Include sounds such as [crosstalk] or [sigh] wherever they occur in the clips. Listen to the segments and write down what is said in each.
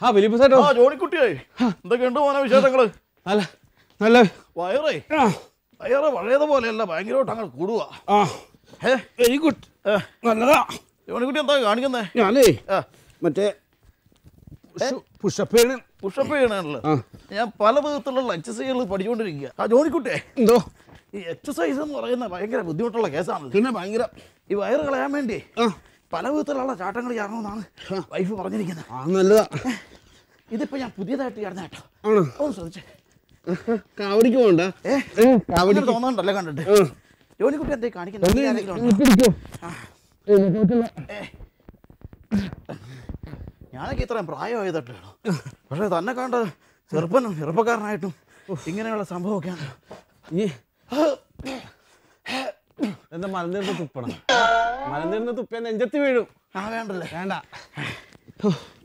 ആ ഫിലിപ്പ് സേട്ടോ ആ ജോണിക്കുട്ടിയായി. എന്തൊക്കെയുണ്ട് മോനെ വിശേഷങ്ങൾ? അല്ല നല്ല വയറേ. ആ. വയറ് പഴയതുപോലെയല്ല ഭയങ്കരമായിട്ട് അങ്ങ് കൂടുക ആ. ഏ വെരി ഗുഡ് നല്ലതാ. ജോണിക്കുട്ടി എന്താ കാണിക്കുന്നേ? ഞാനേ ആ. മറ്റേ പുഷപ്പ് ചെയ്യണ പുഷപ്പ് ചെയ്യണല്ലോ ഞാൻ പല വിധത്തിലുള്ള എക്സസൈസുകൾ പഠിച്ചുകൊണ്ടിരിക്കുക ആ ജോണിക്കുട്ടിയെ? എന്തോ? ഈ എക്സസൈസ് എന്ന് പറയുന്ന ഭയങ്കര ബുദ്ധിമുട്ടുള്ള കേസാണ് പിന്നെ ഭയങ്കര ഈ വയറ് കളയാൻ വേണ്ടി പല വിധത്തിലുള്ള ചാട്ടങ്ങൾ ചേർന്നാണ് വൈഫ് പറഞ്ഞിരിക്കുന്നത്. ആ നല്ലതാ. ഇതിപ്പോ ഞാൻ പുതിയതായിട്ട് ചേർന്ന കേട്ടോ. ഒന്ന് ശ്രദ്ധിച്ചേ. കാവടിക്ക് ഏ? കാവടി അങ്ങനെ തോന്നുന്നുണ്ടല്ലേ കണ്ടിട്ട്. ജോലിക്കുട്ടി എന്തേ കാണിക്കുന്നത്. ഞാനൊക്കെ ഇത്രയും പ്രായമായതട്ടോ പക്ഷെ തന്നെ കണ്ട ചെറുപ്പനും ചെറുപ്പക്കാരനായിട്ടും ഇങ്ങനെയുള്ള സംഭവമൊക്കെയാണ്. ഈ എന്താ മലനിർന്ന് തുപ്പണം? മലനിർന്ന് തുപ്പിയാൽ നെഞ്ചത്തി വീഴും. ആ വേണ്ടല്ലേ? വേണ്ട.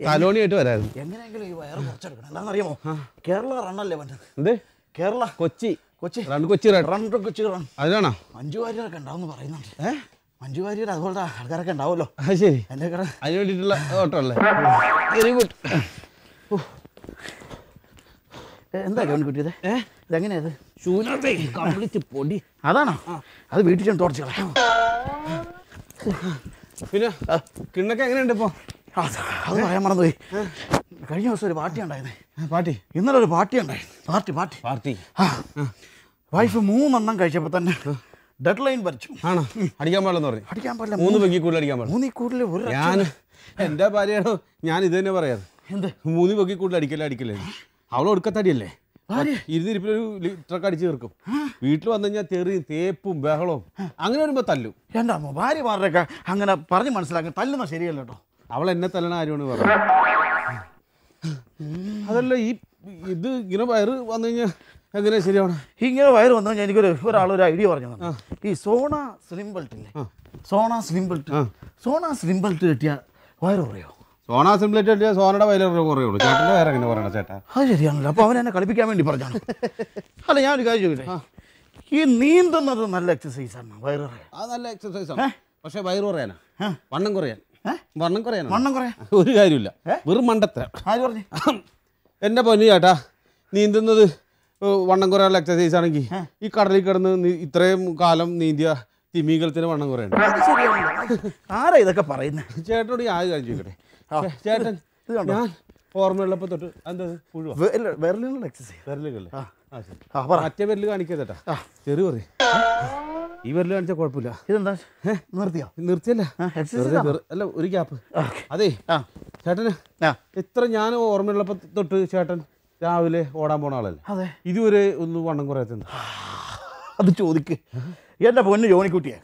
തലോണിയായിട്ട് വരായിരുന്നു. എങ്ങനെയെങ്കിലും ഈ വയറ് കുറച്ചെടുക്കണം. എന്താണെന്നറിയാമോ? കേരള റണ്ണല്ലേ പറ്റുന്നത് എന്ത്? കേരള കൊച്ചി. കൊച്ചി. രണ്ട് കൊച്ചി രണ്ട് റൺ കൊച്ചി റൺ. അതിനാണോ മഞ്ജു വാര്യരൊക്കെ ഉണ്ടാവും പറയുന്നുണ്ട്. ഏ? മഞ്ജു വാര്യർ അതുപോലത്തെ ആൾക്കാരൊക്കെ ഉണ്ടാവുമല്ലോ. അത് ശരി. എന്റെ കട അതിന് വേണ്ടിയിട്ടുള്ള ഓട്ടം അല്ലേ? വെരി ഗുഡ് എന്താ ജോണിക്കുട്ടിയത് ഏ? ഇതെങ്ങനെയത് ശൂന്യത്തെ കംപ്ലീറ്റ് പൊടി. അതാണോ? അത് വീട്ടിൽ ചെന്ന് തുടച്ചു കളയാം. പിന്നെ കിണ്ണൊക്കെ എങ്ങനെയുണ്ട് ഇപ്പൊ? അത് പറയാൻ മറന്നുപോയി. കഴിഞ്ഞ ദിവസം ഒരു പാർട്ടി ഉണ്ടായിരുന്നേ. പാർട്ടി? ഇന്നലെ ഒരു പാർട്ടി ഉണ്ടായിരുന്നു. Party party. പാർട്ടി? വൈഫ് മൂന്നെണ്ണം കഴിച്ചപ്പോൾ തന്നെ ഡെഡ് ലൈൻ വരച്ചു ആണോ? അടിക്കാൻ പാടില്ലെന്ന് പറഞ്ഞു. അടിക്കാൻ പാടില്ല. മൂന്ന് പെങ്കി കൂടുതൽ അടിക്കാൻ പാടില്ല. മൂന്നി കൂടുതൽ ഒരു ഞാൻ എന്റെ ഭാര്യയാണോ? ഞാൻ ഇത് തന്നെ പറയാറ്. എന്ത്? മൂന്ന് പെങ്കി കൂടുതൽ അടിക്കല്ലേ അടിക്കല്ലേ? അവൾ ഒടുക്കത്തടിയല്ലേ? ഇരുന്നിരിപ്പിലൊരു ലിറ്ററൊക്കെ അടിച്ച് തീർക്കും. വീട്ടിൽ വന്നു കഴിഞ്ഞാൽ തെറിയും തേപ്പും ബഹളവും. അങ്ങനെ വരുമ്പോൾ തല്ലും. രണ്ടാമോ ഭാര്യ ഭാര്യമാരുടെയൊക്കെ അങ്ങനെ പറഞ്ഞ് മനസ്സിലാക്കി. തല്ലുന്ന ശരിയല്ല കേട്ടോ. അവൾ എന്നെ തല്ലണ ആരുമാണ് പറഞ്ഞത്. അതല്ല ഈ ഇത് ഇങ്ങനെ വയറ് വന്നു കഴിഞ്ഞാൽ എങ്ങനെ ശരിയാവണം ഇങ്ങനെ വയറ് വന്നു കഴിഞ്ഞാൽ എനിക്കൊരു ഒരു ഐഡിയ പറഞ്ഞു തന്നെ. ഈ സോണ സ്ലിം ബെൽറ്റ് ഇല്ലേ? Sona slim belt. Sona slim belt കിട്ടിയ വയറ് കുറയോ? സോണ സിംപ്ലേറ്റ് അടിച്ച സോനയുടെ വയലൊരു കുറയുള്ളൂ ചേട്ടന്റെ വേറെ എങ്ങനെ പറയണ ചേട്ടാ? അത് ശരിയാണല്ലോ. അപ്പോൾ അവൻ എന്നെ കളിപ്പിക്കാൻ വേണ്ടി പറഞ്ഞാണ്. അല്ല ഞാനൊരു കാര്യം ചോദിക്കട്ടെ? ഈ നീന്തുന്നത് നല്ല എക്സസൈസാണ് വയറ് അത് നല്ല എക്സസൈസ് ആണ്. പക്ഷേ വയറ് കുറയാനാ. വണ്ണം കുറയാൻ. വണ്ണം കുറയാൻ വണ്ണം കുറയാൻ ഒരു കാര്യമില്ല. വെറും മണ്ടത്തെ എന്റെ പൊന്നു ചേട്ടാ നീന്തുന്നത് വണ്ണം കുറയാനുള്ള എക്സസൈസ് ആണെങ്കിൽ ഈ കടലിൽ കിടന്ന് ഇത്രയും കാലം നീന്തിയ തിമീകലത്തിന് വണ്ണം ശരിയാണല്ലോ. ആരാ ഇതൊക്കെ പറയുന്നത് ചേട്ടനോട് ഞാൻ ചോദിക്കട്ടെ? ചേട്ടൻ ഇത് കണ്ടോ? ഞാൻ ഓർമ്മയുള്ളപ്പോ തൊട്ട് എന്താ പുഴുവാ? വെറലിനുള്ള എക്സസൈസ് വിരലുകളല്ലേ ആ. ആ പറ. മറ്റേ വിരൽ കാണിക്കുക ചെറിയ പറയും ഈ വിരൽ കാണിച്ചാൽ കുഴപ്പമില്ല. ഇതെന്താ? നിർത്തിയോ? നിർത്തിയല്ല? അല്ല ഒരു ഗ്യാപ്പ് അതെ ചേട്ടന് ഇത്ര ഞാൻ ഓർമ്മയുള്ളപ്പോൾ തൊട്ട് ചേട്ടൻ രാവിലെ ഓടാൻ പോണ ആളല്ലേ? അതെ. ഇതുവരെ ഒന്ന് വണ്ണം കുറയാത്തുണ്ട് അത് ചോദിക്ക്. എന്റെ പൊന്ന് ജോണിക്കുട്ടിയെ.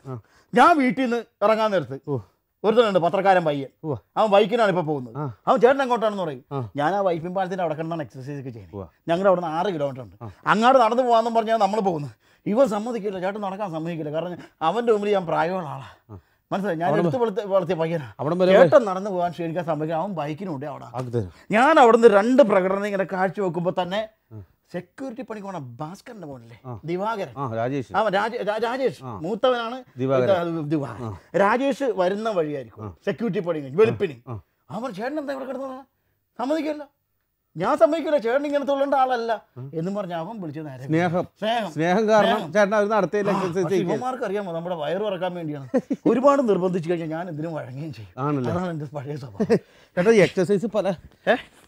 ഞാൻ വീട്ടിൽ നിന്ന് ഇറങ്ങാൻ നേരത്ത് ഓ. ഒരുത്തനുണ്ട് പത്രക്കാരൻ പയ്യൻ. അവൻ വൈക്കിനാണ് ഇപ്പോൾ പോകുന്നത്. അവൻ ചേട്ടൻ എങ്ങോട്ടാണെന്ന് പറയും. ഞാൻ ആ വൈപ്പിൻ പാലത്തിന്റെ അവിടെ കണ്ടാണ് എക്സസൈസ് ഒക്കെ ചെയ്യുന്നത്. ഞങ്ങളുടെ അവിടെ നിന്ന് ആറ് കിലോമീറ്റർ ഉണ്ട്. അങ്ങോട്ട് നടന്നു പോകാമെന്നും പറഞ്ഞാൽ നമ്മൾ പോകുന്നത്. ഇവൻ സമ്മതിക്കില്ല. ചേട്ടൻ നടക്കാൻ സമ്മതിക്കില്ല. കാരണം അവന്റെ മുമ്പിൽ ഞാൻ പ്രായമുള്ള ആളാണ് മനസ്സിലായി? ഞാൻ എടുത്ത് വളർത്തി വളർത്തിയ പയ്യനാണ് ചേട്ടൻ നടന്നു പോകാൻ ക്ഷണിക്കാൻ സമ്മതിക്കില്ല. അവൻ ബൈക്കിനുണ്ട് അവിടെ. ഞാൻ അവിടുന്ന് രണ്ട് പ്രകടനം ഇങ്ങനെ കാഴ്ച വെക്കുമ്പോൾ തന്നെ സെക്യൂരിറ്റി പണിക്ക് പോണ ഭാസ്കറിന്റെ മോനല്ലേ? ദിവാകരൻ. രാജേഷ്. അവൻ രാജേഷ്. മൂത്തവനാണ് ദിവാകരൻ. രാജേഷ് വരുന്ന വഴിയായിരിക്കും സെക്യൂരിറ്റി പണി കഴിഞ്ഞ് വെളുപ്പിന്. അവൻ ചേട്ടൻ എന്താ ഇവിടെ കിടന്നു സമ്മതിക്കല്ല. ഞാൻ സമ്മതിക്കില്ല ചേട്ടൻ ഇങ്ങനെ തുള്ളേണ്ട ആളല്ല എന്ന് പറഞ്ഞ അവൻ വിളിച്ചു സ്നേഹം. സ്നേഹം. കാരണം ചേട്ടൻ അവർ നടത്തിയില്ല ഇവന്മാർക്ക് അറിയാമോ നമ്മുടെ വയറ് ഇറക്കാൻ വേണ്ടിയാണ്. ഒരുപാട് നിർബന്ധിച്ചു കഴിഞ്ഞാൽ ഞാൻ ഇതിനും വഴങ്ങുകയും ചെയ്യും. അതാണ് എന്റെ പഴയ സ്വഭാവം. ചേട്ടാ എക്സസൈസ് പല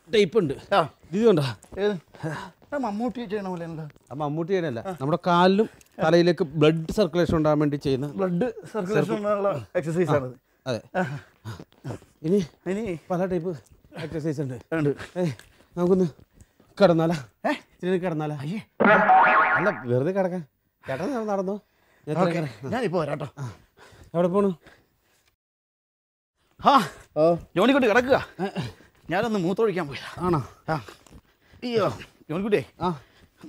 ടൈപ്പ് ഉണ്ട്. ആ. ഇത് കണ്ടോ ഏത്? ആ, മമ്മൂട്ടി ചെയ്യണ പോലെ മമ്മൂട്ടി ചെയ്യണല്ല നമ്മുടെ കാലിലും തലയിലേക്ക് ബ്ലഡ് സർക്കുലേഷൻ ഉണ്ടാകാൻ വേണ്ടി ചെയ്യുന്ന ബ്ലഡ് സർക്കുലേഷൻ എക്സസൈസ് ആണ് അതെ. ഇനി ഇനി പല ടൈപ്പ് എക്സസൈസ് ഉണ്ട്. നമുക്കൊന്ന് കിടന്നാലാ? ഏ? ഇച്ചിരി കിടന്നാലാ? അയ്യേ. അല്ല വെറുതെ കിടക്കാൻ. ചേട്ടാ ഞാൻ നടന്നു? ഞാനിപ്പോ വരാട്ടോ എവിടെ പോണു? ആ ജോണിക്കൊണ്ട് കിടക്കുക. ഞാനൊന്ന് മൂത്തൊഴിക്കാൻ പോയി ആണോ? ആ. അയ്യോ. ജോണിക്കുട്ടിയെ ആ.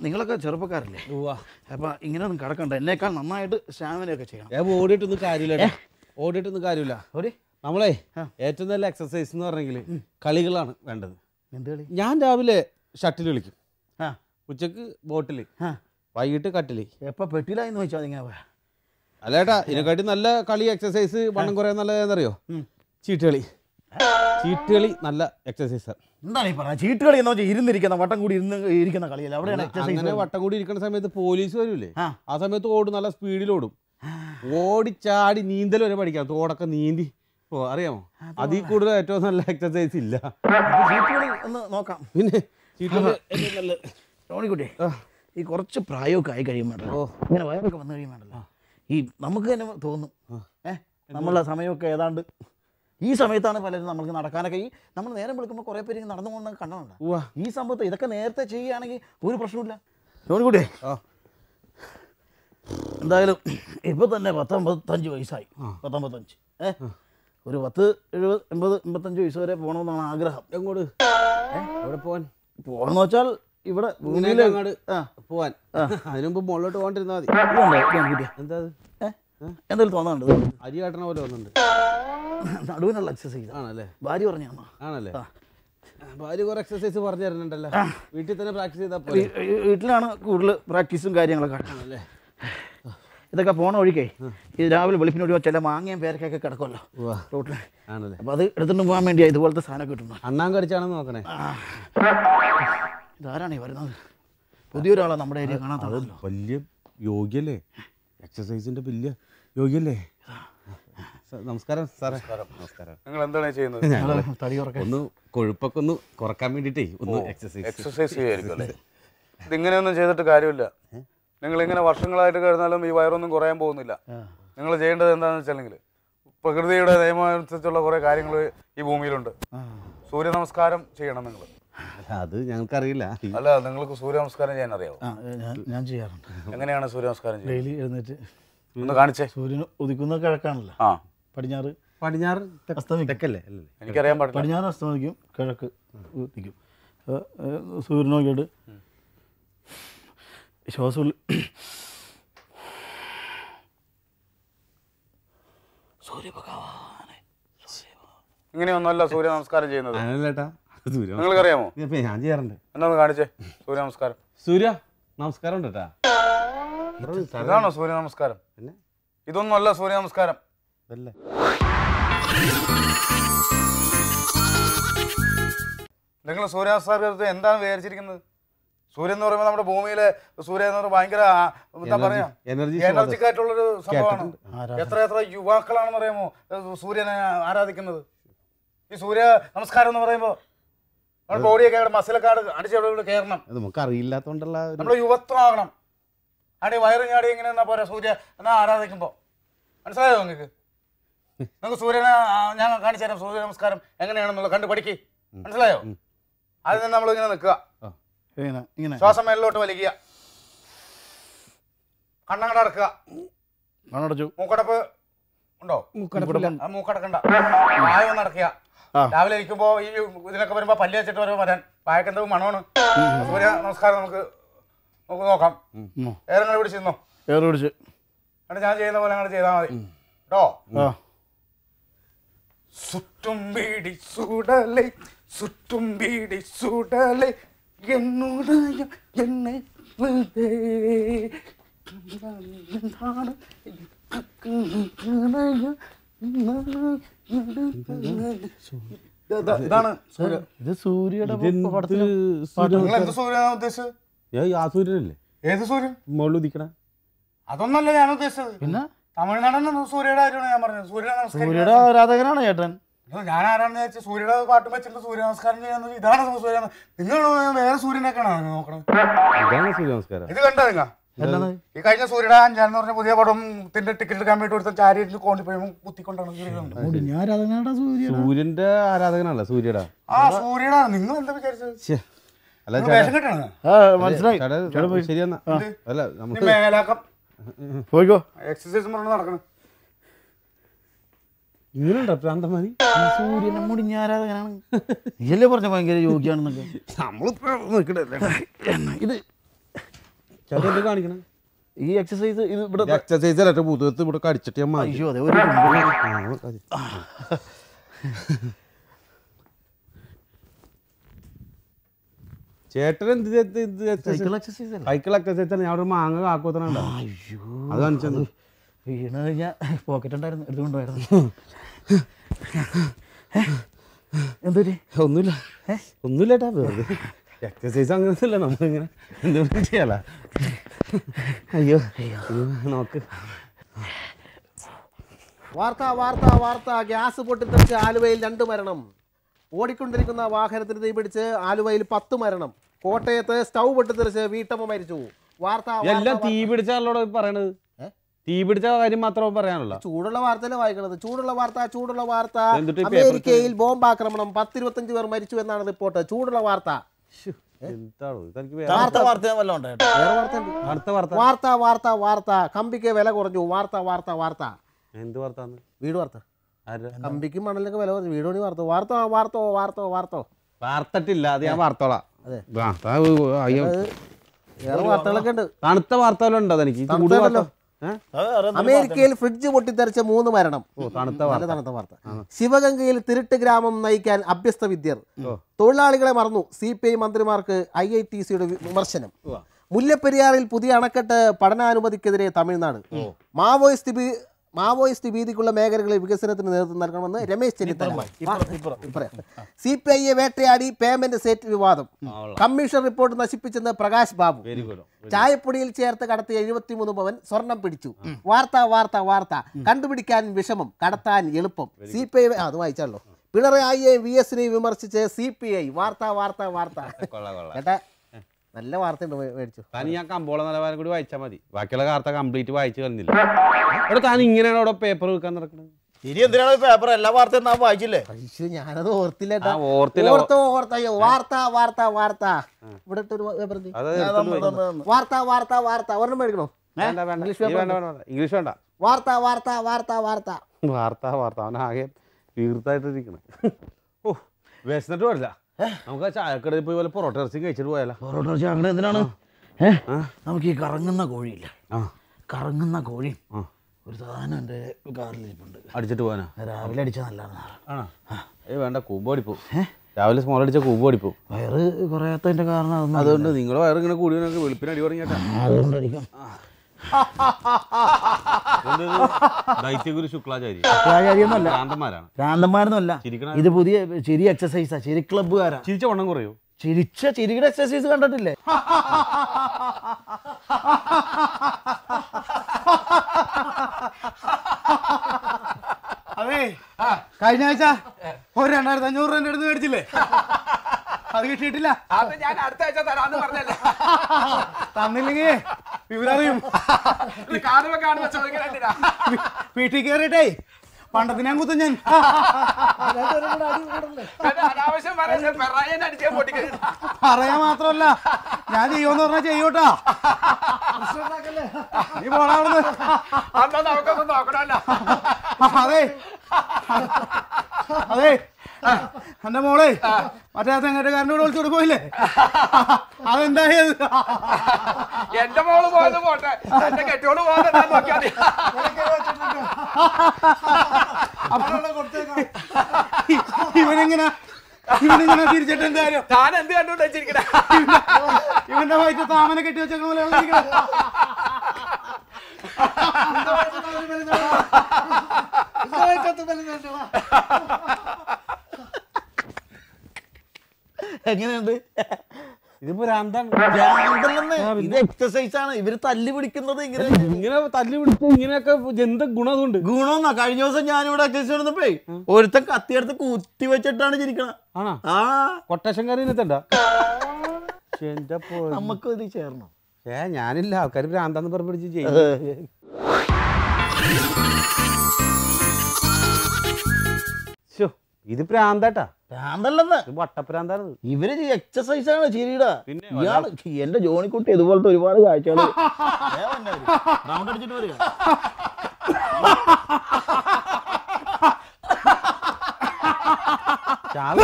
നിങ്ങളൊക്കെ ചെറുപ്പക്കാരല്ലേ? അപ്പൊ അപ്പം ഇങ്ങനെ ഒന്നും കിടക്കണ്ട. എന്നേക്കാൾ നന്നായിട്ട് സ്റ്റാമിനയൊക്കെ ചെയ്യണം. ഓടിയിട്ടൊന്നും കാര്യമില്ല. ഓടിയിട്ടൊന്നും കാര്യമില്ല. ഒരു നമ്മളെ ഏറ്റവും നല്ല എക്സസൈസ് എന്ന് പറഞ്ഞെങ്കിൽ കളികളാണ് വേണ്ടത്. എന്ത് കളി? ഞാൻ രാവിലെ ഷട്ടിൽ വിളിക്കും ആ. ഉച്ചയ്ക്ക് ബോട്ടിൽ വൈകിട്ട് കട്ടിൽ എപ്പോൾ പെട്ടിലായെന്ന് വെച്ചാൽ അതിങ്ങനെ പോയാ. അല്ലേട്ടാ ഇതിനെക്കാട്ടി നല്ല കളി എക്സസൈസ് വണ്ണം കുറയാൻ നല്ലതെന്നറിയോ? ചീട്ടുകളി. ചീട്ടുകളി നല്ല എക്സസൈസാണ് എന്താണ് ഈ പറഞ്ഞത് ചീട്ട് കളി എന്ന് വെച്ചാൽ ഇരുന്നിരിക്കുന്ന വട്ടം കൂടി ഇരുന്ന് ഇരിക്കുന്ന കളിയല്ല? അവിടെയാണ് അങ്ങനെ വട്ടം കൂടി ഇരിക്കുന്ന സമയത്ത് പോലീസ് വരൂലേ? ആ. സമയത്ത് ഓടും നല്ല സ്പീഡിൽ ഓടും. ഓടിച്ചാടി നീന്തൽ വരെ പഠിക്കാം. തോടൊക്കെ നീന്തി. ഓ അറിയാമോ? അതിൽ കൂടുതൽ ഏറ്റവും നല്ല എക്സസൈസ് ഇല്ല. ഒന്ന് നോക്കാം. പിന്നെ ടോണിക്കുട്ടി ഈ കുറച്ച് പ്രായമൊക്കെ ആയി കഴിയുമ്പോഴല്ലോ ഓ. ഇങ്ങനെ വയറൊക്കെ വന്നു കഴിയുമ്പോഴല്ലോ ഈ നമുക്ക് തന്നെ തോന്നും. ഏഹ് നമ്മളെ സമയമൊക്കെ ഏതാണ്ട് ഈ സമയത്താണ് പലരും നമ്മൾക്ക് നടക്കാനൊക്കെ ഈ നമ്മൾ നേരം വിളിക്കുമ്പോൾ കുറേ പേര് നടന്നു പോകുന്ന കണ്ടുണ്ട്? ഈ സംഭവത്ത് ഇതൊക്കെ നേരത്തെ ചെയ്യുകയാണെങ്കിൽ ഒരു പ്രശ്നമില്ല ടോണിക്കുട്ടി ആ. എന്തായാലും ഇപ്പൊ തന്നെ പത്തൊമ്പത്തഞ്ച് വയസ്സായി. പത്തൊമ്പത്തഞ്ച്. ഏ? ഒരു പത്ത് എഴുപത് എൺപത് എൺപത്തഞ്ച് വയസ്സ് വരെ പോകണമെന്നാണ് ആഗ്രഹം. എങ്ങോട്ട് എവിടെ പോവാൻ? പോകണമെന്ന് വെച്ചാൽ ഇവിടെ ഭൂമിയിലെ പോവാൻ. അതിനു മുമ്പ് മുകളിലോട്ട് പോകണ്ടിരുന്നാൽ മതി. എന്താ എന്തെങ്കിലും തോന്നാനുണ്ട് അരി കാട്ടണ പോലെ വന്നിട്ടുണ്ട് നടുവിനുള്ള എക്സസൈസ് ആണല്ലേ? ഭാര്യ പറഞ്ഞു ആണല്ലേ. ഭാര്യ കുറെ എക്സസൈസ് പറഞ്ഞു തരുന്നുണ്ടല്ലോ. വീട്ടിൽ തന്നെ പ്രാക്ടീസ് ചെയ്താൽ വീട്ടിലാണ് കൂടുതൽ പ്രാക്ടീസും കാര്യങ്ങളൊക്കെ. ആണല്ലേ? ഇതൊക്കെ പോണ ഒഴിക്കേ ഈ രാവിലെ വെളുപ്പിനൊഴിവോ ചില മാങ്ങയും പേരക്കൊക്കെ കിടക്കുമല്ലോ. റോട്ടിൽ ആണല്ലേ? അപ്പോൾ അത് എടുത്തുകൊണ്ട് പോകാൻ വേണ്ടിയാ ഇതുപോലത്തെ സാധനം കിട്ടുന്നു അണ്ണാൻ കടിച്ചാണെന്ന് നോക്കണേ. ഇതാരാണ് ഈ വരുന്നത്? പുതിയൊരാളാണ് നമ്മുടെ ഏരിയ കാണാത്തതല്ലോ വലിയ യോഗ്യല്ലേ? എക്സസൈസിന്റെ വലിയ യോഗ്യല്ലേ? നമസ്കാരം സാറേ. നമസ്കാരം. നിങ്ങൾ എന്താണ് ചെയ്യുന്നത്? തടി കുറക്കെ ഒന്ന് കൊഴുപ്പൊക്കെ ഒന്ന് കുറയ്ക്കാൻ വേണ്ടിട്ടേ ഒന്ന് എക്സസൈസ് എക്സസൈസ് ചെയ്യുമായിരിക്കും അല്ലേ? [laughs] ഇതിങ്ങനെയൊന്നും ചെയ്തിട്ട് കാര്യമില്ല. നിങ്ങൾ ഇങ്ങനെ വർഷങ്ങളായിട്ട് കഴിഞ്ഞാലും ഈ വയറൊന്നും കുറയാൻ പോകുന്നില്ല. നിങ്ങൾ ചെയ്യേണ്ടത് എന്താണെന്ന് വെച്ചിട്ടുണ്ടെങ്കിൽ പ്രകൃതിയുടെ നിയമമനുസരിച്ചുള്ള കുറേ കാര്യങ്ങൾ ഈ ഭൂമിയിലുണ്ട്. സൂര്യ നമസ്കാരം ചെയ്യണം നിങ്ങൾ അത് ഞങ്ങൾക്കറിയില്ല. അറിയില്ല അല്ല നിങ്ങൾക്ക് സൂര്യ നമസ്കാരം ചെയ്യാൻ അറിയാമോ ഞാൻ ഞാൻ ചെയ്യാറുണ്ട്. എങ്ങനെയാണ് സൂര്യ നമസ്കാരം ഡെയിലി എഴുന്നേറ്റ് ഒന്ന് കാണിച്ചേ. സൂര്യൻ ഉദിക്കുന്ന കിഴക്കാണല്ലോ. ആ. പടിഞ്ഞാറ് പടിഞ്ഞാറ് തെക്കല്ലേ? അല്ലേ എനിക്കറിയാൻ പാടില്ല. പടിഞ്ഞാറ് അസ്തമിക്കും കിഴക്ക് ഉദിക്കും. അപ്പോൾ, ശ്വാസ സൂര്യൻ നോക്കിയിട്ട് ശ്വാസം ഉള്ളി- സൂര്യഭഗവാനെ. ഇങ്ങനെയൊന്നുമല്ല സൂര്യ നമസ്കാരം ചെയ്യുന്നത്. അങ്ങനല്ലേട്ടാ സൂര്യ നിങ്ങൾക്കറിയാമോ ഞാൻ ചെയ്യാറുണ്ട്. എന്നാ കാണിച്ചേ? സൂര്യ നമസ്കാരം. സൂര്യ നമസ്കാരം ഉണ്ട് ഇതാണോ സൂര്യ നമസ്കാരം. ഇതൊന്നും അല്ല സൂര്യ നമസ്കാരം. നിങ്ങൾ സൂര്യാസ്തമയത്തെ എന്താണ് വിചാരിച്ചിരിക്കുന്നത്? സൂര്യൻ എന്ന് പറയുമ്പോൾ നമ്മുടെ ഭൂമിയിലെ സൂര്യ എന്ന് പറയുമ്പോൾ ഭയങ്കര എന്താ പറയാ? എനർജി എനർജിക് ആയിട്ടുള്ളൊരു സംഭവമാണ്. എത്ര എത്ര യുവാക്കളാണെന്ന് പറയുമ്പോൾ സൂര്യനെ ആരാധിക്കുന്നത്? ഈ സൂര്യ നമസ്കാരം എന്ന് പറയുമ്പോൾ ബോഡിയൊക്കെ മസിലൊക്കെ അടിച്ചവിടെ കയറണം അത് നമുക്ക് അറിയില്ലാത്തോണ്ടുള്ള ഒരു നമ്മൾ യുവത്വമാകണം. അടി വയറ് ഞാടി ഇങ്ങനെ എന്നാ പോരാ സൂര്യ. എന്നാ ആരാധിക്കുമ്പോൾ മനസ്സിലായോ നിങ്ങൾക്ക്? നിങ്ങൾക്ക് സൂര്യനെ ഞാൻ കാണിച്ചു തരാം. സൂര്യ നമസ്കാരം എങ്ങനെയാണെന്നുള്ളത് കണ്ട് പഠിക്ക്. മനസ്സിലായോ? അതിന് നമ്മൾ ഇങ്ങനെ നിൽക്കുക. ഇങ്ങനെ ഇങ്ങനെ. ശ്വാസം മേലിലോട്ട് വലിക്കുക. കണ്ണങ്ങട അടക്കുക കണ്ണടച്ചു. മൂക്കടപ്പ് ഉണ്ടോ? മൂക്കടക്കണ്ട. വായ ആ. രാവിലെ ഇരിക്കുമ്പോ ഈ ഇതിനൊക്കെ വരുമ്പോ പല്ല് വെച്ചിട്ട് വരുമ്പോ വരാൻ വായക്ക് എന്തോ മണമാണ് സൂര്യ നമസ്കാരം നമുക്ക് നമുക്ക് നോക്കാം ഉം. ഏറെങ്ങനെ പിടിച്ചിരുന്നോ ഏറ് പിടിച്ച് എന്നിട്ട് ഞാൻ ചെയ്യുന്ന പോലെ അങ്ങനെ ചെയ്താൽ മതി കേട്ടോ ആ சுற்றும் பீடி சுடலை சுற்றும் பீடி சுடலை என்னுடைய என்னை விதே. ഇത് സൂര്യയുടെ നിങ്ങൾ സൂര്യനല്ലേ ഏത് സൂര്യൻ? മുകളിൽ ഉദിക്കണ. അതൊന്നല്ല ഞാൻ ഉദ്ദേശിച്ചത്. പിന്നെ? തമിഴ്നാടൻ സൂര്യയുടെ കാര്യമാണ് ഞാൻ പറഞ്ഞത്. സൂര്യ സൂര്യയുടെ ആരാധകനാണ് ചേട്ടൻ ഞാൻ ആരാണെന്ന് വെച്ചാൽ സൂര്യയുടെ പാട്ട് വെച്ചിട്ട് സൂര്യ നമസ്കാരം ചെയ്യാന്ന് ഇതാണ് സൂര്യ നിങ്ങൾ വേറെ സൂര്യനൊക്കെയാണ് നോക്കണം ഇതാണ് സൂര്യ നമസ്കാരം. ഇത് കണ്ടോ നിങ്ങ എന്താണ്? ഈ കഴിഞ്ഞ സൂര്യയുടെ അഞ്ചാന്ന് പറഞ്ഞ പുതിയ പടം ത്തിന്റെ ടിക്കറ്റ് എടുക്കാൻ വേണ്ടി കോണ്ടിപ്പോയി കുത്തിക്കൊണ്ടാണ് ഞാൻ ആരാധകനാണ് സൂര്യന്റെ ആരാധകനല്ല സൂര്യടാ. ആ സൂര്യയുടെ നിങ്ങൾ എന്താ വിചാരിച്ചത്. അല്ല ചേട്ടാ. ആ മനസ്സിലായി. ചേട്ടാ ശരിയെന്നാ. അല്ല നമുക്ക് മേലാക്കം. പോയിക്കോ. എക്സസൈസ് പറഞ്ഞ് നടക്കണം. ഇങ്ങനെയുണ്ടോ സൂര്യനെ ആരാധകനാണ്? നീയല്ലേ പറഞ്ഞ ഭയങ്കര യോഗ്യാണെന്നൊക്കെ നമ്മളിപ്പോ നിൽക്കണല്ലേ ഇത് കാണിക്കണം? ഈ എക്സസൈസ് ഇത് ഇവിടെ എക്സസൈസ് അല്ല പുതുവത്ത് ഇവിടെ കടിച്ചിട്ട് ഞാൻ അയ്യോ അതെ ഒരു ചേട്ടൻ എന്ത് സൈക്കിൾ എക്സസൈസ് സൈക്കിൾ എക്സസൈസ് ആണ് ഞാൻ ഒരു മാങ്ങ കാക്കുത്തനുണ്ടോ അയ്യോ അത് കാണിച്ചത് വീണ് കഴിഞ്ഞാൽ പോക്കറ്റ് ഉണ്ടായിരുന്നു എടുത്തുകൊണ്ടുപോയിരുന്നു [laughs] എന്തൊരു? ഒന്നുമില്ല. ഒന്നുമില്ല ഏട്ടാ വെറുതെ. എക്സസൈസ് അങ്ങനെയൊന്നുമില്ല നമ്മളിങ്ങനെ എന്തെങ്കിലും ചെയ്യാല അയ്യോ അയ്യോ. നോക്ക്. വാർത്ത വാർത്ത വാർത്ത. ഗ്യാസ് പൊട്ടിത്തെറിച്ച് ആലുവയിൽ രണ്ട് മരണം. ഓടിക്കൊണ്ടിരിക്കുന്ന വാഹനത്തിന് തീപിടിച്ച് ആലുവയിൽ പത്ത് മരണം. കോട്ടയത്ത് സ്റ്റൗ പൊട്ടിത്തെറിച്ച് വീട്ടമ്മ മരിച്ചു. വാർത്ത എല്ലാം തീ പിടിച്ചാലോ പിടിച്ചാണല്ലോ പറയണത്? തീ പിടിച്ച കാര്യം മാത്രമേ പറയാനുള്ളൂ. ചൂടുള്ള വാർത്തയിലെ വായിക്കുന്നത് ചൂടുള്ള വാർത്ത ചൂടുള്ള വാർത്ത. അമേരിക്കയിൽ ബോംബ് ആക്രമണം അമേരിക്കയിൽ ബോംബാക്രമണം. പത്തിരുപത്തഞ്ച് പേർ മരിച്ചു എന്നാണ് റിപ്പോർട്ട്. ചൂടുള്ള വാർത്ത. വാർത്ത വാർത്ത അടുത്ത വാർത്ത വാർത്ത വാർത്ത. വാർത്ത കമ്പിക്ക് വില കുറഞ്ഞു. വാർത്ത വാർത്ത വാർത്ത. എന്ത് വാർത്ത വീട് വാർത്ത. കമ്പിക്കും മണലൊക്കെ വില കുറഞ്ഞു. വീട് പണി വാർത്ത. വാർത്തോ വാർത്തോ വാർത്തോ വാർത്തോ. വാർത്തട്ടില്ല. അത് ഞാൻ വാർത്തോളാം. അതെ. വേറെ വാർത്തകളൊക്കെ ഉണ്ട്. തണുത്ത വാർത്തകളുണ്ടോ അതെനിക്ക് എനിക്ക് ചൂട് വാർത്ത അമേരിക്കയിൽ ഫ്രിഡ്ജ് പൊട്ടിത്തെറിച്ച മൂന്ന് മരണം. നല്ല വാർത്ത. തണുത്ത വാർത്ത. ശിവഗംഗയിൽ തിരുട്ട് ഗ്രാമം നയിക്കാൻ അഭ്യസ്ത വിദ്യർ. തൊഴിലാളികളെ മറന്നു സി പി ഐ മന്ത്രിമാർക്ക് ഐ ഐ ടി സിയുടെ വിമർശനം. മുല്ലപ്പെരിയാറിൽ പുതിയ അണക്കെട്ട് പഠനാനുമതിക്കെതിരെ തമിഴ്നാട്. മാവോയിസ്റ്റ് മാവോയിസ്റ്റ് ഭീതിക്കുള്ള മേഖലകളിൽ വികസനത്തിന് നേതൃത്വം നൽകണമെന്ന് രമേശ് ചെന്നിത്തല. സി പി ഐയെ വേട്ടയാടി പേയ്മെന്റ് സെറ്റ് വിവാദം. കമ്മീഷൻ റിപ്പോർട്ട് നശിപ്പിച്ചെന്ന് പ്രകാശ് ബാബു. ചായപ്പൊടിയിൽ ചേർത്ത് കടത്തിയ എഴുപത്തിമൂന്ന് പവൻ സ്വർണം പിടിച്ചു. വാർത്ത വാർത്ത വാർത്ത. കണ്ടുപിടിക്കാൻ വിഷമം കടത്താൻ എളുപ്പം. സി പി ഐ അത് വായിച്ചാലോ. പിണറായിയെ വി എസിനെ വിമർശിച്ച് സി പി ഐ വാർത്ത. വാർത്ത വാർത്ത കേട്ടാ? നല്ല വാർത്ത ഉണ്ട് മേടിച്ചു. താൻ ഞാൻ കമ്പോള നിലവാരം കൂടി വായിച്ചാൽ മതി. ബാക്കിയുള്ള വാർത്ത കംപ്ലീറ്റ് വായിച്ചു കളഞ്ഞില്ല. അവിടെ താൻ ഇങ്ങനെയാണ് അവിടെ പേപ്പർ വെക്കാൻ നടക്കുന്നത് ഇനി എന്തിനാണ് പേപ്പർ എല്ലാ വാർത്തയും നാം വായിച്ചില്ലേ? അയ്യോ ഞാനത് ഓർത്തില്ല. ഓർത്തോ ഓർത്തോ. വാർത്ത വാർത്ത വാർത്ത. ഇവിടെ. വാർത്ത വാർത്ത വാർത്ത. ഒരെണ്ണം മേടിക്കണോ. ഇംഗ്ലീഷ് വേണ്ട വാർത്ത വാർത്ത വാർത്ത വാർത്ത. വാർത്ത വാർത്ത. അവനാകെ തീർത്തായിട്ടിരിക്കണം. ഓ വിശന്നിട്ട് പാടില്ല. നമുക്ക് ചായക്കടയിൽ പോയി വല്ല പൊറോട്ട ഇറച്ചി കഴിച്ചിട്ട് പോയാലോ? പൊറോട്ട ഇറച്ചി അങ്ങനെ എന്തിനാണ്? ഏഹ് നമുക്ക് ഈ കറങ്ങുന്ന കോഴിയില്ല? കറങ്ങുന്ന കോഴി. ഒരു സാധനം എന്റെ കാറിലിരിപ്പുണ്ട്. അടിച്ചിട്ട് പോകാനാ രാവിലെ അടിച്ച നല്ലതാണ് ഏ വേണ്ട കൂമ്പോടിപ്പോ രാവിലെ സ്മോൾ അടിച്ച കൂമ്പോടിപ്പോ വയറ് കുറയാത്തതിന്റെ കാരണം അതുകൊണ്ട് നിങ്ങളുടെ വയറ് ഇങ്ങനെ കൂടി വെളുപ്പിന് അടി തുടങ്ങിയാട്ടാ അതുകൊണ്ടായിരിക്കും ദൈത്യഗുരു ശുക്ലാചാരി. ഭ്രാന്തന്മാരാണ്. ഇത് പുതിയ ചിരി എക്സസൈസാ ചിരി ക്ലബ്ബുകാരാ ചിരിച്ച വണ്ണം കുറയോ? ചിരിച്ച ചിരിയുടെ എക്സസൈസ് കണ്ടിട്ടില്ലേ? അതെ കഴിഞ്ഞ ആഴ്ച ഒരു രണ്ടായിരത്തി അഞ്ഞൂറ് രൂപ എടുത്ത് മേടിച്ചില്ലേ? അത് കിട്ടിയിട്ടില്ല. അത് ഞാൻ അടുത്ത ആഴ്ച തരാന്ന് പറഞ്ഞല്ലേ? തന്നില്ലെങ്കിൽ വിവരറിയും. കാണുമ്പോ കാണുമ്പോ എന്തിനാ? വീട്ടിൽ കയറിയിട്ടേ പണ്ടത്തിന് ഞാൻ കുത്തും ഞാൻ. പറയാ മാത്രമല്ല ഞാൻ ചെയ്യുമെന്ന് പറഞ്ഞാൽ ചെയ്യൂട്ടാ നീ പോടാ അവിടുന്ന്. അതെ. അതെ. എന്റെ മോളെ മറ്റേ തെങ്ങറ്റുകാരന്റെ കൂടെ വിളിച്ചോട് പോയില്ലേ? അതെന്തായത് എന്റെ മോൾ പോയത് പോട്ടെ. എന്റെ കെട്ടോൾ പോകാതെ ഞാൻ നോക്കിയാ മതി. ഇവനെങ്ങനെ ഇവനിങ്ങനെ തിരിച്ചിട്ട് എന്തായാലും താൻ എന്ത് കണ്ടുകൊണ്ട് വെച്ചിരിക്കണേ? ഇവന്റെ വയറ്റ് താമന കെട്ടി വെച്ചേക്കണ പോലെ ഇരിക്കണെ. എങ്ങനെയുണ്ട്? ഇത് ഭ്രാന്താണ് ഭ്രാന്തല്ലെന്ന്. ഇത് എക്സസൈസ് ആണ്. ഇവർ തല്ലി പിടിക്കുന്നത് ഇങ്ങനെ. ഇങ്ങനെ തല്ലി പിടിച്ച് ഇങ്ങനെയൊക്കെ എന്ത് ഗുണമുണ്ട് ഗുണമെന്നാ കഴിഞ്ഞ ദിവസം ഞാനിവിടെ എക്സസൈസ് നടന്നപ്പോ ഒരുത്തൻ കത്തിയെടുത്ത് കുത്തി വെച്ചിട്ടാണ് ചിരിക്കണത് ആണോ? ആ. കൊട്ടേഷൻ കറി പോ- നമുക്ക് ഇത് ചേർന്നു? ഏ ഞാനില്ല. ആൾക്കാർ ഭ്രാന്താന്ന് പറഞ്ഞു പിടിച്ച് ചെയ്യും. ഇത് ഭ്രാന്താട്ടാ ഭ്രാന്തല്ലെന്ന്. ഇവർ എക്സസൈസ് ആണ് ചിരിയുടെ. ഇയാൾ എന്റെ ജോണിക്കുട്ടി ഇതുപോലത്തെ ഒരുപാട് കാഴ്ചകൾ [laughs] റൗണ്ട് അടിച്ചിട്ട് വരിക. [laughs] ചാവ.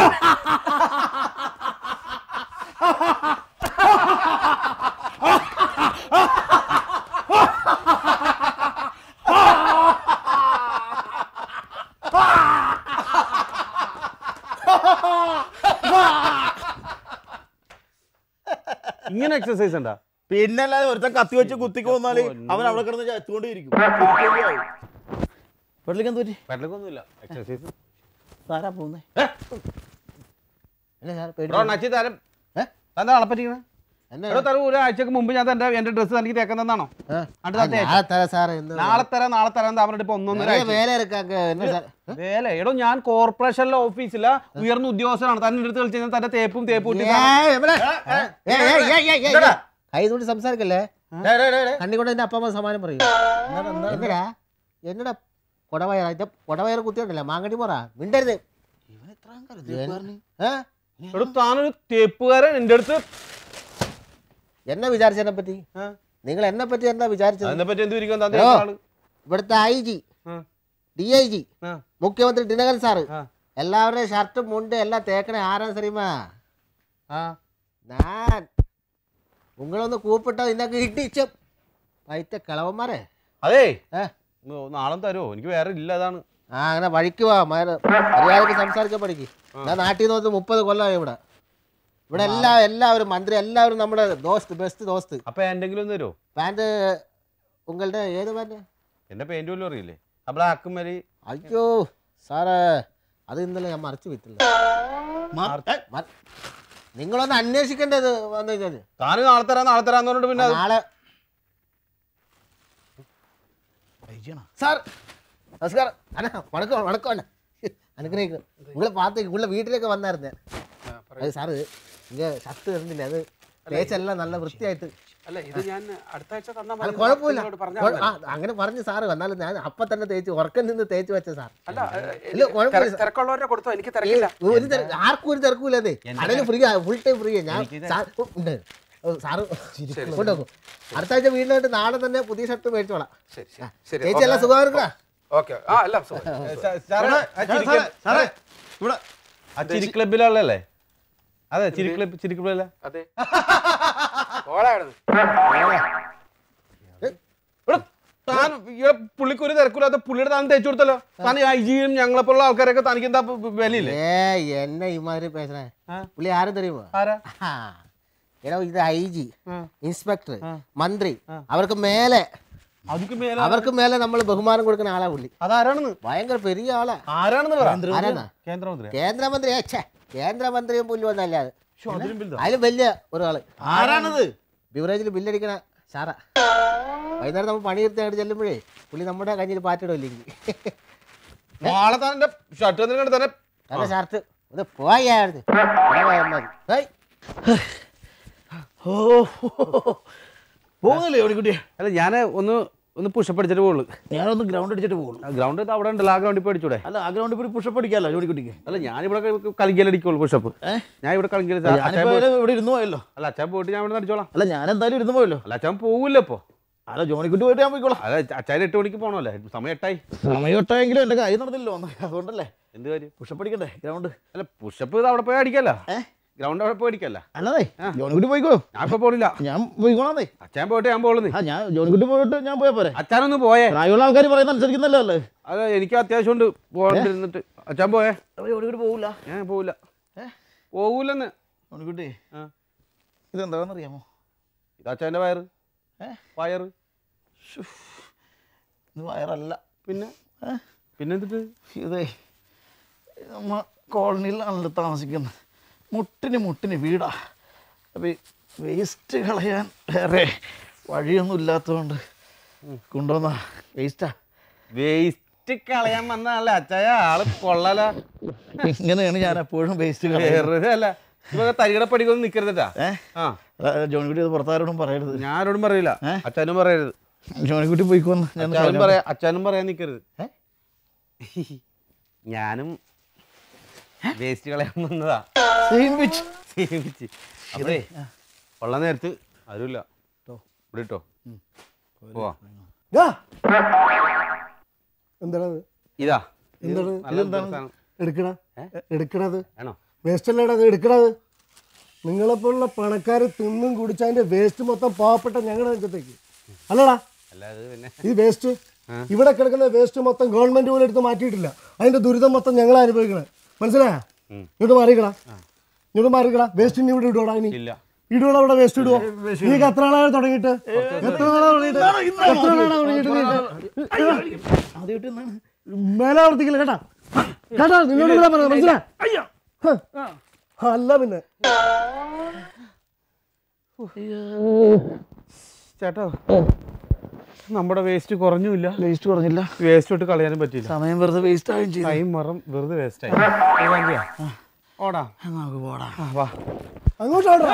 ഇങ്ങനെ എക്സസൈസ് ഉണ്ടാ? പിന്നെ അല്ലാതെ ഒരുത്തൻ കത്തി വെച്ച് കുത്തിക്ക് വന്നാൽ അവൻ അവിടെ കിടന്ന് ചത്തുകൊണ്ടിരിക്കും വെള്ളക്ക് എന്ത് പറ്റി? പെട്ടെന്നൊന്നുമില്ല എക്സസൈസ് താരാ. പോകുന്നേ അല്ല തറ ഒരാഴ്ചക്ക് മുമ്പ് ഞാൻ എന്റെ എന്റെ ഡ്രസ് എനിക്ക് തേക്കുന്നതാണോ നാളെ തരാം നാളെ തരാം താമരട്ട് ഇപ്പൊ ഒന്നൊന്നര വേല? എടോ ഞാൻ കോർപ്പറേഷനിലെ ഓഫീസിലെ ഉയർന്ന ഉദ്യോഗസ്ഥനാണ്. തന്നെ എടുത്ത് കളിച്ച് കഴിഞ്ഞാൽ തന്റെ തേപ്പും തേപ്പും കൈതോണ്ടി സംസാരിക്കല്ലേ? കണ്ണിക്കൊണ്ട് എന്റെ അപ്പമ്മ സമാനം പറയും. എന്നടാ എന്നടാ കൊടവയറ കൊടവയർ കുത്തിയുണ്ടല്ലേ? മാങ്ങടി പറ. മിണ്ടരുത്. താനൊരു തേപ്പുകാരൻ എന്റെ അടുത്ത് എന്നെ വിചാരിച്ചതിനെ പറ്റി. നിങ്ങൾ എന്നെ പറ്റി എന്താ വിചാരിച്ചത്? ഇവിടുത്തെ I G. D I G. മുഖ്യമന്ത്രി ദിനകരൻ സാറ്. എല്ലാവരുടെയും ഷർട്ടും മുണ്ട് എല്ലാം തേക്കണേ ആരാ സരിമാ ഞാൻ. നിങ്ങളൊന്ന് കൂപ്പിട്ടോ ഇന്നൊക്കെ ഇടിച്ചു. വൈറ്റ കിളവന്മാരെ. അതേ? നാളെ തരുമോ എനിക്ക് വേറെ ഇല്ല അതാണ്. ആ അങ്ങനെ വഴിക്ക് വാ മര്യാദയ്ക്ക് സംസാരിക്കാൻ പഠിക്ക്. ഞാൻ നാട്ടിൽ നിന്ന് മുപ്പത് കൊല്ലമായി ഇവിടെ. ഇവിടെ എല്ലാ എല്ലാവരും മന്ത്രി എല്ലാവരും നമ്മുടെ ദോസ്ത് ബെസ്റ്റ് ദോസ്ത്. അപ്പൊ എന്തെങ്കിലും ഒന്ന് തരുമോ പാന്റ് ഉങ്ങളുടെ ഏത് പാന്റ്? എന്റെ പെയിന്റ് പോലും അറിയില്ലേ? നമ്മളെ അക്കുമരി അയ്യോ സാറേ അത് ഇന്നലെ ഞാൻ മറിച്ച് വിറ്റില്ല നിങ്ങളൊന്ന് അന്വേഷിക്കേണ്ടത് വന്നു കഴിഞ്ഞാൽ? താന് നാളെ തരാം നാളെ തരാന്ന് പറഞ്ഞിട്ട് പിന്നെ നാളെ സാർ നമസ്കാരം. അണ്ണാ വണക്കം വണക്കം അണ്ണ അനുഗ്രഹിക്കും. നിങ്ങളെ പാത്തേക്ക് ഉള്ള വീട്ടിലേക്ക് വന്നായിരുന്നേ. സാറ് ഇങ്ങ ഷർട്ട് വരുന്നില്ല അത് തേച്ചല്ല നല്ല വൃത്തിയായിട്ട് അല്ല ഇത് ഞാൻ അടുത്ത ആഴ്ച തന്നാ അത് മതി കുഴപ്പമില്ല. നിങ്ങളോട് പറഞ്ഞാ കുഴ- മതി. ആ, അങ്ങനെ പറഞ്ഞു സാറ്. വന്നാലും ഞാൻ അപ്പൊ തന്നെ തേച്ച് ഉറക്കം നിന്ന് തേച്ച് വെച്ച സാർ അല്ല ഇല്ല, കുഴപ്പമില്ല. തിര- തിരക്കുള്ളവരെ കൊടുത്തോ? എനിക്ക് ഏ, തിരക്കില്ല ഒരു തിരക്കൂല ആർക്കും ഒരു തിരക്കൂലേ കടയിൽ ഫ്രീ ഫുൾ ടൈം ഫ്രീ ഞാൻ ഉണ്ട്. സാറ് കൊണ്ടുപോകും അടുത്ത ആഴ്ച വീട്ടിലോട്ട് നാളെ തന്നെ പുതിയ ഷർട്ട് മേടിച്ചോളാം. ചേച്ചി എല്ലാം സുഖമായിരിക്കാ ഓക്കെ. ആ എല്ലാം സുഖം. സാറേ, ആ ചിരി ക്ലബ്- സാറേ ഇവിടെ ആ ചിരി ക്ലബിലുള്ളല്ലേ അതെ ചിരിക്കിളി ചിരിക്കിളല്ല അതെ. താൻ പുള്ളിയുടെ താൻ തേച്ചു കൊടുത്തല്ലോ. താൻ ഐജിയും ഞങ്ങളെ പോലുള്ള ആൾക്കാരൊക്കെ തനിക്ക് എന്താ വിലയില്ലേ? എന്നെ ഇമാര് പേശണേ. പുള്ളി ആരും തരുമോ ഇത് ഐ ജി ഇൻസ്പെക്ടർ മന്ത്രി അവർക്ക് മേലെ. അവർക്ക് മേലെ? നമ്മൾ ബഹുമാനം കൊടുക്കുന്ന ആളാ പുള്ളി. അതാരാണെന്ന്? ഭയങ്കര പെരിയ ആളാ. ആരാണെന്ന് കേന്ദ്രമന്ത്രി കേന്ദ്രമന്ത്രി അച്ഛാ കേന്ദ്രമന്ത്രിയും പുല്ല് ഒന്നല്ലാതെ അതിലും വലിയ ഒരാൾ. ആരാണത്? ബിവറേജിൽ ബില്ലടിക്കണ സാറാ. വൈകുന്നേരം നമ്മൾ പണിയെടുത്ത് ചെല്ലുമ്പോഴേ പുള്ളി നമ്മുടെ കഞ്ഞിൽ പാറ്റിടില്ലെങ്കിൽ നാളെ ഷർട്ട് തന്നെ ഷർട്ട്. പോയായിരുന്നു പോകുന്നില്ലേ ഓടിക്കുട്ടിയെ അല്ല ഞാൻ ഒന്ന് ഒന്ന് പുഷപ്പ് അടിച്ചിട്ട് പോകുള്ളൂ ഞാനൊന്ന് ഗ്രൗണ്ട് അടിച്ചിട്ട് പോകുള്ളൂ ഗ്രൗണ്ട് അവിടെ ഉണ്ടല്ലോ ആ ഗ്രൗണ്ടിൽ പോയി അടിച്ചൂടെ? അല്ല ആ ഗ്രൗണ്ടിൽ പോയി പുഷപ്പ് അടിക്കാമല്ലോ കുട്ടിക്ക് അല്ല ഞാനിവിടെ കളിക്കലടിക്കുള്ളൂ പുഷപ്പ് ഞാൻ ഇവിടെ കളിക്കൽ ഇവിടെ ഇരുന്ന് പോയല്ലോ. അല്ല അച്ഛൻ പോയിട്ട് ഞാൻ ഇവിടെ അടിച്ചോളാം. അല്ല ഞാൻ എന്തായാലും ഇരുന്ന് പോയല്ലോ. അല്ല അച്ഛൻ പോകില്ല ഇപ്പൊ. അല്ല ജോണിക്കുട്ടി പോയിട്ട് ഞാൻ പോയിക്കോളാം. അല്ല അച്ഛൻ എട്ട് മണിക്ക് പോകണമല്ലേ സമയം എട്ടായി. സമയം എട്ടായെങ്കിലും എന്റെ കാര്യം നടന്നില്ലോ അതുകൊണ്ടല്ലേ. എന്ത് കാര്യം? പുഷപ്പ് അടിക്കണ്ടേ ഗ്രൗണ്ട് അല്ല പുഷപ്പ് അവിടെ പോയി അടിക്കല്ലോ ഏഹ് ഗ്രൗണ്ട് അവിടെ പോയിരിക്കല്ല അല്ലതേ ജോണിക്കുട്ടി പോയിക്കോ? ഞാൻ ഇപ്പൊ പോണില്ല. ഞാൻ പോയിക്കോളാന്നേ. അച്ഛൻ പോയിട്ട് ഞാൻ പോളുന്നേ ആ ഞാൻ ജോണിക്കുട്ടി പോയിട്ട് ഞാൻ പോയാ പോരെ. അച്ഛനൊന്ന് പോയേ. പ്രായമുള്ള ആൾക്കാർ പറയുന്ന അനുസരിക്കുന്നല്ലോ അല്ലേ അതെ എനിക്ക് അത്യാവശ്യം ഉണ്ട് പോകണ്ടിരുന്നിട്ട്. അച്ഛൻ പോയേ. ജോണിക്കുട്ടി പോകൂല ഞാൻ പോവില്ല? പോകൂലെന്ന് ജോണിക്കുട്ടി ആ. ഇതെന്താണെന്ന് അറിയാമോ ഇത് അച്ഛന്റെ വയറ്. ഏ? വയറ്. ഇത് വയറല്ല. പിന്നെ? ഏ? പിന്നെ എന്തിട്ട്? ഇതേ നമ്മ കോളനിയിലാണല്ലോ താമസിക്കുന്നത്. മുട്ടിന് മുട്ടിന് വീടാ. അപ്പം വേസ്റ്റ് കളയാൻ വേറെ വഴിയൊന്നും ഇല്ലാത്തതുകൊണ്ട് കൊണ്ടുവന്ന. വേസ്റ്റാ വേസ്റ്റ് കളയാൻ വന്നതല്ല? അച്ഛായ ആൾ കൊള്ളല. ഇങ്ങനെയാണ് ഞാൻ എപ്പോഴും വേസ്റ്റ് കളയാറ് അല്ല തരികട പഠിക്കൊന്നും നിക്കരുതട്ടാ. ജോണിക്കുട്ടി അത് പുറത്താരോടും പറയരുത്. ഞാൻ ആരോടും പറയില്ല. അച്ചാനും അച്ഛനും പറയരുത്. ജോണിക്കുട്ടി പോയിക്കോന്ന് അച്ഛനും പറയാ അച്ഛനും പറയാൻ നിക്കരുത്? [laughs] ഞാനും വേസ്റ്റ് കളയാൻ വന്നതാ. അപ്പേ കൊള്ള നേരത്ത് ആരുമില്ല. ഇവിടെ ഇട്ടോ. പോവാ. എന്താണ്? ഇതാ. എടുക്കണ? എടുക്കണത്? വേസ്റ്റ് അല്ലേടാ അത് എടുക്കണത്? നിങ്ങളെപ്പോലുള്ള പണക്കാർ തിന്നും കുടിച്ചതിന്റെ വേസ്റ്റ് മൊത്തം പാവപ്പെട്ട ഞങ്ങളുടെ നെഞ്ചത്തേക്ക്. അല്ലടാ. ഈ വേസ്റ്റ് ഇവിടെ കിടക്കുന്ന വേസ്റ്റ് മൊത്തം ഗവൺമെന്റ് പോലും എടുത്ത് മാറ്റിയിട്ടില്ല. അതിന്റെ ദുരിതം മൊത്തം ഞങ്ങൾ അനുഭവിക്കണേ. മനസ്സിലായ? ഇങ്ങോട്ട് മാറിക്കടാ ഇങ്ങോട്ട് മാറിക്കടാ വേസ്റ്റ് ഇനി ഇവിടെ ഇടുവാടാ ഇനി. ഇല്ല. ഇടുവാടാ ഇവിടെ വേസ്റ്റ് ഇടുവോ? നീ എത്ര നാളാണ് തുടങ്ങിയിട്ട്? എത്ര നാളാണ് തുടങ്ങിയിട്ട്? എത്ര നാളാണ് തുടങ്ങിയിട്ട് ആദ്യമായിട്ട് മേലെ ആവർത്തിക്കില്ല കേട്ടാ. കേട്ടാ നിന്നോട് കൂടെ പറഞ്ഞു മനസ്സിലാ. അല്ല പിന്നെ. ചേട്ടാ നമ്മുടെ വേസ്റ്റ് കുറഞ്ഞില്ല വേസ്റ്റ് കുറഞ്ഞില്ല. വേസ്റ്റ് ഇട്ട് കളയാനും പറ്റില്ല സമയം വെറുതെ വേസ്റ്റ് ആയും ചെയ്യും ടൈം മറം വെറുതെ വേസ്റ്റ് ആയി. ഓടാ നമുക്ക് പോടാ വാ അങ്ങോട്ടോടാ